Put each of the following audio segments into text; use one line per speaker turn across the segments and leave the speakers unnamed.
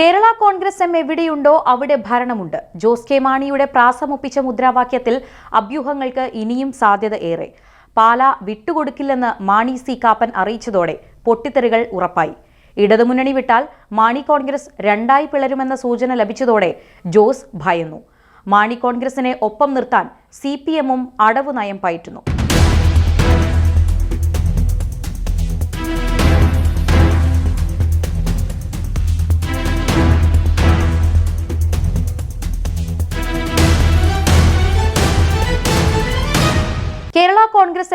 Kerala Congress M എവിടെയുണ്ടോ അവിടെ ഭരണമുണ്ട്. Jose K മാണിയുടെ പ്രാസമൊപ്പിച്ച മുദ്രാവാക്യത്തിൽ അഭ്യൂഹങ്ങൾക്ക് ഇനിയും സാധ്യത ഏറെ. പാല വിട്ടുകൊടുക്കില്ലെന്ന് മാണി സി കാപ്പൻ അറിയിച്ചതോടെ പൊട്ടിത്തെറികൾ ഉറപ്പായി. ഇടതുമുന്നണി വിട്ടാൽ മാണി കോൺഗ്രസ് രണ്ടായി പിളരുമെന്ന സൂചന ലഭിച്ചതോടെ ജോസ് ഭയന്നു. മാണി കോൺഗ്രസിനെ ഒപ്പം നിർത്താൻ സി പി എമ്മും അടവ് നയം പയറ്റുന്നു.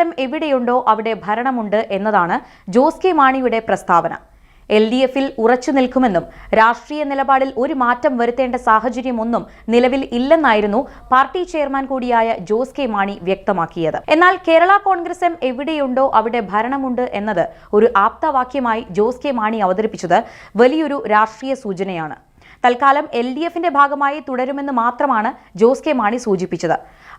എം എവിടെയുണ്ടോ അവിടെ ഭരണമുണ്ട് എന്നതാണ് ജോസ് കെ മാണിയുടെ പ്രസ്താവന. എൽ ഡി എഫിൽ ഉറച്ചു നിൽക്കുമെന്നും രാഷ്ട്രീയ നിലപാടിൽ ഒരു മാറ്റം വരുത്തേണ്ട സാഹചര്യമൊന്നും നിലവിൽ ഇല്ലെന്നായിരുന്നു പാർട്ടി ചെയർമാൻ കൂടിയായ ജോസ് കെ മാണി വ്യക്തമാക്കിയത്. എന്നാൽ കേരള കോൺഗ്രസ് എം എവിടെയുണ്ടോ അവിടെ ഭരണമുണ്ട് എന്നത് ഒരു ആപ്തവാക്യമായി ജോസ് കെ മാണി അവതരിപ്പിച്ചത് വലിയൊരു രാഷ്ട്രീയ സൂചനയാണ്. തൽക്കാലം എൽ ഡി എഫിന്റെ ഭാഗമായി തുടരുമെന്ന് മാത്രമാണ് ജോസ് കെ മാണി സൂചിപ്പിച്ചത്.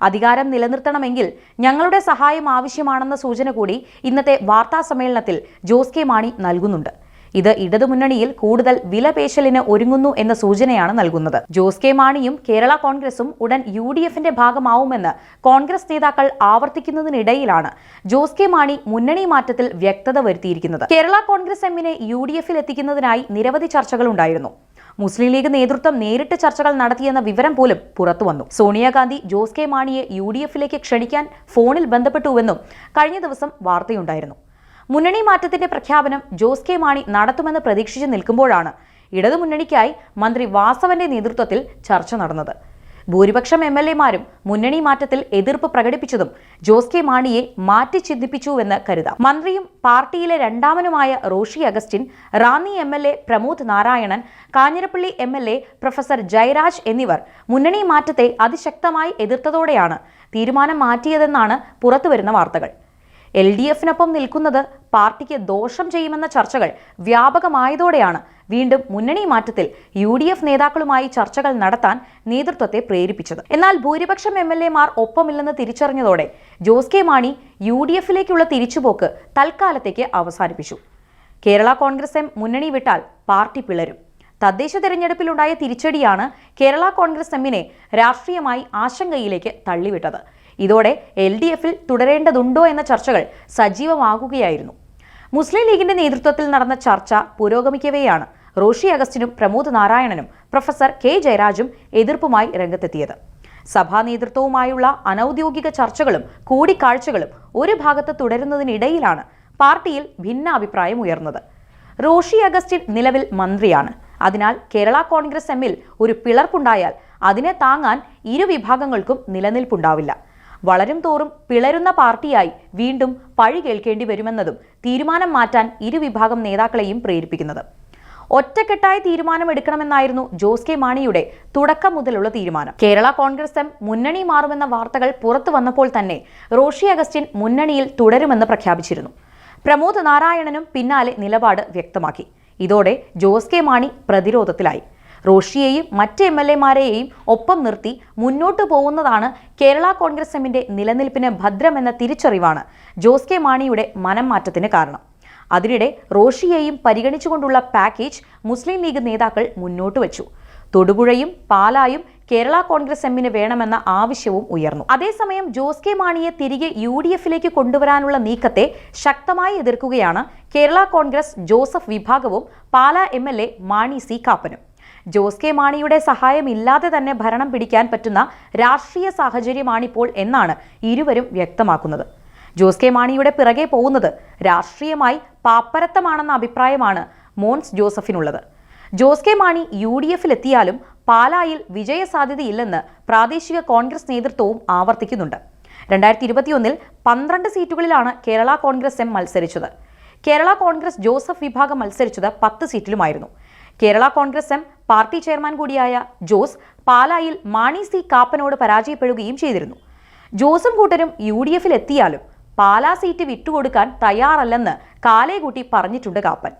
അധികാരം നിലനിർത്തണമെങ്കിൽ ഞങ്ങളുടെ സഹായം ആവശ്യമാണെന്ന സൂചന കൂടി ഇന്നത്തെ വാർത്താ സമ്മേളനത്തിൽ ജോസ് കെ മാണി നൽകുന്നുണ്ട്. ഇത് ഇടതുമുന്നണിയിൽ കൂടുതൽ വിലപേശലിന് ഒരുങ്ങുന്നു എന്ന സൂചനയാണ് നൽകുന്നത്. ജോസ് കെ മാണിയും കേരള കോൺഗ്രസും ഉടൻ യു ഡി എഫിന്റെ ഭാഗമാവുമെന്ന് കോൺഗ്രസ് നേതാക്കൾ ആവർത്തിക്കുന്നതിനിടയിലാണ് ജോസ് കെ മാണി മുന്നണി മാറ്റത്തിൽ വ്യക്തത വരുത്തിയിരിക്കുന്നത്. കേരള കോൺഗ്രസ് എമ്മിനെ യു ഡി എഫിൽ എത്തിക്കുന്നതിനായി നിരവധി ചർച്ചകൾ ഉണ്ടായിരുന്നു. മുസ്ലിം ലീഗ് നേതൃത്വം നേരിട്ട് ചർച്ചകൾ നടത്തിയെന്ന വിവരം പോലും പുറത്തുവന്നു. സോണിയാഗാന്ധി ജോസ് കെ മാണിയെ യു ഡി എഫിലേക്ക് ക്ഷണിക്കാൻ ഫോണിൽ ബന്ധപ്പെട്ടുവെന്നും കഴിഞ്ഞ ദിവസം വാർത്തയുണ്ടായിരുന്നു. മുന്നണി മാറ്റത്തിന്റെ പ്രഖ്യാപനം ജോസ് കെ മാണി നടത്തുമെന്ന് പ്രതീക്ഷിച്ച് നിൽക്കുമ്പോഴാണ് ഇടതുമുന്നണിക്കായി മന്ത്രി വാസവന്റെ നേതൃത്വത്തിൽ ചർച്ച നടന്നത്. ഭൂരിപക്ഷം എം എൽ എമാരും മുന്നണി മാറ്റത്തിൽ എതിർപ്പ് പ്രകടിപ്പിച്ചതും ജോസ് കെ മാണിയെ മാറ്റി ചിന്തിപ്പിച്ചുവെന്ന് കരുതാം. മന്ത്രിയും പാർട്ടിയിലെ രണ്ടാമനുമായ Roshi Augustine Ranni M L A Pramod Narayanan Kanjirappally M L A professor Jayaraj എന്നിവർ മുന്നണി മാറ്റത്തെ അതിശക്തമായി എതിർത്തതോടെയാണ് തീരുമാനം മാറ്റിയതെന്നാണ് പുറത്തുവരുന്ന വാർത്തകൾ. എൽ ഡി എഫിനൊപ്പം നിൽക്കുന്നത് പാർട്ടിക്ക് ദോഷം ചെയ്യുമെന്ന ചർച്ചകൾ വ്യാപകമായതോടെയാണ്. വീണ്ടും മുന്നണി മാറ്റത്തിൽ യു ഡി എഫ് നേതാക്കളുമായി ചർച്ചകൾ നടത്താൻ നേതൃത്വത്തെ പ്രേരിപ്പിച്ചത്. എന്നാൽ ഭൂരിപക്ഷം എം എൽ എമാർ ഒപ്പമില്ലെന്ന് തിരിച്ചറിഞ്ഞതോടെ Jose K Mani U D എഫിലേക്കുള്ള തിരിച്ചുപോക്ക് തൽക്കാലത്തേക്ക് അവസാനിപ്പിച്ചു. കേരള കോൺഗ്രസ് എം മുന്നണി വിട്ടാൽ പാർട്ടി പിളരും. തദ്ദേശ തെരഞ്ഞെടുപ്പിലുണ്ടായ തിരിച്ചടിയാണ് കേരള കോൺഗ്രസ് എമ്മിനെ രാഷ്ട്രീയമായി ആശങ്കയിലേക്ക് തള്ളിവിട്ടത്. ഇതോടെ എൽ ഡി എഫിൽ തുടരേണ്ടതുണ്ടോ എന്ന ചർച്ചകൾ സജീവമാകുകയായിരുന്നു. മുസ്ലിം ലീഗിന്റെ നേതൃത്വത്തിൽ നടന്ന ചർച്ച പുരോഗമിക്കവെയാണ് റോഷി അഗസ്റ്റിനും പ്രമോദ് നാരായണനും പ്രൊഫസർ കെ ജയരാജും എതിർപ്പുമായി രംഗത്തെത്തിയത്. സഭാ നേതൃത്വവുമായുള്ള അനൌദ്യോഗിക ചർച്ചകളും കൂടിക്കാഴ്ചകളും ഒരു ഭാഗത്ത് തുടരുന്നതിനിടയിലാണ് പാർട്ടിയിൽ ഭിന്നാഭിപ്രായം ഉയർന്നത്. റോഷി അഗസ്റ്റിൻ നിലവിൽ മന്ത്രിയാണ്. അതിനാൽ കേരള കോൺഗ്രസ് എമ്മിൽ ഒരു പിളർപ്പുണ്ടായാൽ അതിനെ താങ്ങാൻ ഇരു വിഭാഗങ്ങൾക്കും നിലനിൽപ്പുണ്ടാവില്ല. വളരും തോറും പിളരുന്ന പാർട്ടിയായി വീണ്ടും പഴി കേൾക്കേണ്ടി വരുമെന്നതും തീരുമാനം മാറ്റാൻ ഇരുവിഭാഗം നേതാക്കളെയും പ്രേരിപ്പിക്കുന്നത്. ഒറ്റക്കെട്ടായി തീരുമാനമെടുക്കണമെന്നായിരുന്നു ജോസ് കെ മാണിയുടെ തുടക്കം മുതലുള്ള തീരുമാനം. കേരള കോൺഗ്രസ് എം മുന്നണി മാറുമെന്ന വാർത്തകൾ പുറത്തു വന്നപ്പോൾ തന്നെ റോഷി അഗസ്റ്റിൻ മുന്നണിയിൽ തുടരുമെന്ന് പ്രഖ്യാപിച്ചിരുന്നു. പ്രമോദ് നാരായണനും പിന്നാലെ നിലപാട് വ്യക്തമാക്കി. ഇതോടെ ജോസ് കെ മാണി പ്രതിരോധത്തിലായി. റോഷിയെയും മറ്റ് എം എൽ എമാരെയും ഒപ്പം നിർത്തി മുന്നോട്ടു പോകുന്നതാണ് കേരള കോൺഗ്രസ് എമ്മിന്റെ നിലനിൽപ്പിന് ഭദ്രമെന്ന തിരിച്ചറിവാണ്. ജോസ് കെ മാണിയുടെ മനം മാറ്റത്തിന് കാരണം. അതിനിടെ റോഷിയെയും പരിഗണിച്ചുകൊണ്ടുള്ള പാക്കേജ് മുസ്ലിം ലീഗ് നേതാക്കൾ മുന്നോട്ട് വച്ചു. തൊടുപുഴയും പാലായും കേരള കോൺഗ്രസ് എമ്മിന് വേണമെന്ന ആവശ്യവും ഉയർന്നു. അതേസമയം ജോസ് കെ മാണിയെ തിരികെ യു ഡി എഫിലേക്ക് കൊണ്ടുവരാനുള്ള നീക്കത്തെ ശക്തമായി എതിർക്കുകയാണ് കേരള കോൺഗ്രസ് ജോസഫ് വിഭാഗവും പാലാ എം മാണി സി കാപ്പനും. ജോസ് കെ മാണിയുടെ സഹായമില്ലാതെ തന്നെ ഭരണം പിടിക്കാൻ പറ്റുന്ന രാഷ്ട്രീയ സാഹചര്യമാണിപ്പോൾ എന്നാണ് ഇരുവരും വ്യക്തമാക്കുന്നത്. ജോസ് കെ മാണിയുടെ പിറകെ പോകുന്നത് രാഷ്ട്രീയമായി പാപ്പരത്തമാണെന്ന അഭിപ്രായമാണ് Mons ജോസഫിനുള്ളത്. Jose K Mani U D എഫിലെത്തിയാലും പാലായിൽ വിജയസാധ്യതയില്ലെന്ന് പ്രാദേശിക കോൺഗ്രസ് നേതൃത്വവും ആവർത്തിക്കുന്നുണ്ട്. രണ്ടായിരത്തി ഇരുപത്തിയൊന്നിൽ പന്ത്രണ്ട് സീറ്റുകളിലാണ് കേരള കോൺഗ്രസ് എം മത്സരിച്ചത്. കേരള കോൺഗ്രസ് ജോസഫ് വിഭാഗം മത്സരിച്ചത് പത്ത് സീറ്റിലുമായിരുന്നു. Kerala Congress M party chairman കൂടിയായ ജോസ് പാലായിൽ മാണി സി കാപ്പനോട് പരാജയപ്പെടുകയും ചെയ്തിരുന്നു. ജോസും കൂട്ടരും യു ഡി എഫിൽ എത്തിയാലും പാലാ സീറ്റ് വിട്ടുകൊടുക്കാൻ തയ്യാറല്ലെന്ന് കാലേകുട്ടി പറഞ്ഞിട്ടുണ്ട് കാപ്പൻ.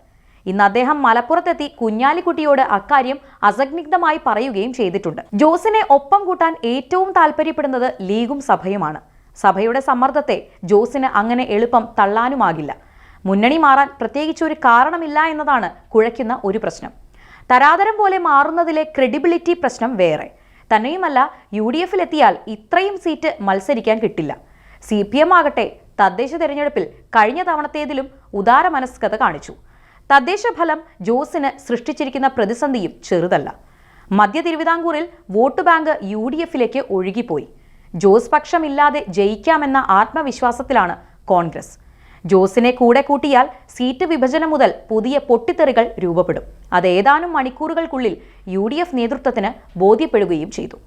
ഇന്ന് അദ്ദേഹം മലപ്പുറത്തെത്തി കുഞ്ഞാലിക്കുട്ടിയോട് അക്കാര്യം അസഗ്നിഗ്ധമായി പറയുകയും ചെയ്തിട്ടുണ്ട്. ജോസിനെ ഒപ്പം കൂട്ടാൻ ഏറ്റവും താല്പര്യപ്പെടുന്നത് ലീഗും സഭയുമാണ്. സഭയുടെ സമ്മർദ്ദത്തെ ജോസിന് അങ്ങനെ എളുപ്പം തള്ളാനുമാകില്ല. മുന്നണി മാറാൻ പ്രത്യേകിച്ച് ഒരു കാരണമില്ല എന്നതാണ് കുഴയ്ക്കുന്ന ഒരു പ്രശ്നം. തരാതരം പോലെ മാറുന്നതിലെ ക്രെഡിബിലിറ്റി പ്രശ്നം വേറെ. തന്നെയുമല്ല യു ഡി എഫിലെത്തിയാൽ ഇത്രയും സീറ്റ് മത്സരിക്കാൻ കിട്ടില്ല. സി പി എം ആകട്ടെ തദ്ദേശ തെരഞ്ഞെടുപ്പിൽ കഴിഞ്ഞ തവണത്തേതിലും ഉദാര മനസ്കത കാണിച്ചു. തദ്ദേശ ഫലം ജോസിന് സൃഷ്ടിച്ചിരിക്കുന്ന പ്രതിസന്ധിയും ചെറുതല്ല. മധ്യ തിരുവിതാംകൂറിൽ വോട്ട് ബാങ്ക് യു ഡി എഫിലേക്ക് ഒഴുകിപ്പോയി. ജോസ് പക്ഷമില്ലാതെ ജയിക്കാമെന്ന ആത്മവിശ്വാസത്തിലാണ് കോൺഗ്രസ്. ജോസിനെ കൂടെ കൂട്ടിയാൽ സീറ്റ് വിഭജനം മുതൽ പുതിയ പൊട്ടിത്തെറികൾ രൂപപ്പെടും. അതേതാനും മണിക്കൂറുകൾക്കുള്ളിൽ യു നേതൃത്വത്തിന് ബോധ്യപ്പെടുകയും ചെയ്തു.